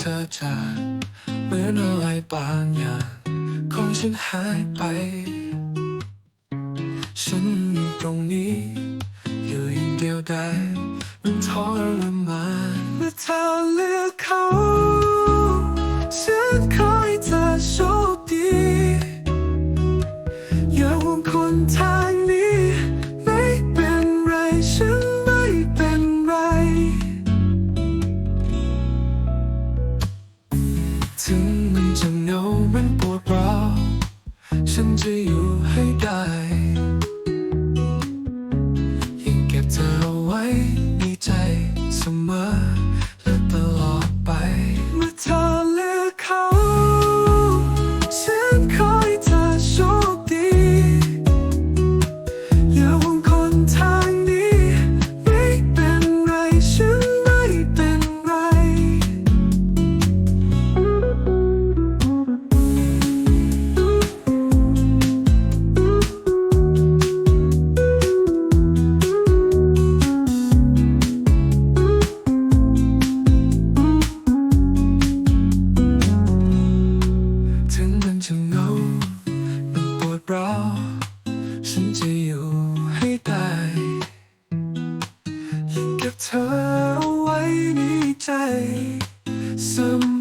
เธอจากเหมือนอะไรบางอย่างของฉันหายไป ฉันอยู่ตรงนี้ อยู่อย่างเดียวไดายมันทรมานเมื่อเธอเลือกเขา ฉันขอให้เธอโชคดีอย่าห่วงคนทา ถึงมันจะเหงามันปวดร้าวฉันจะอยู่ ในใจเสมอ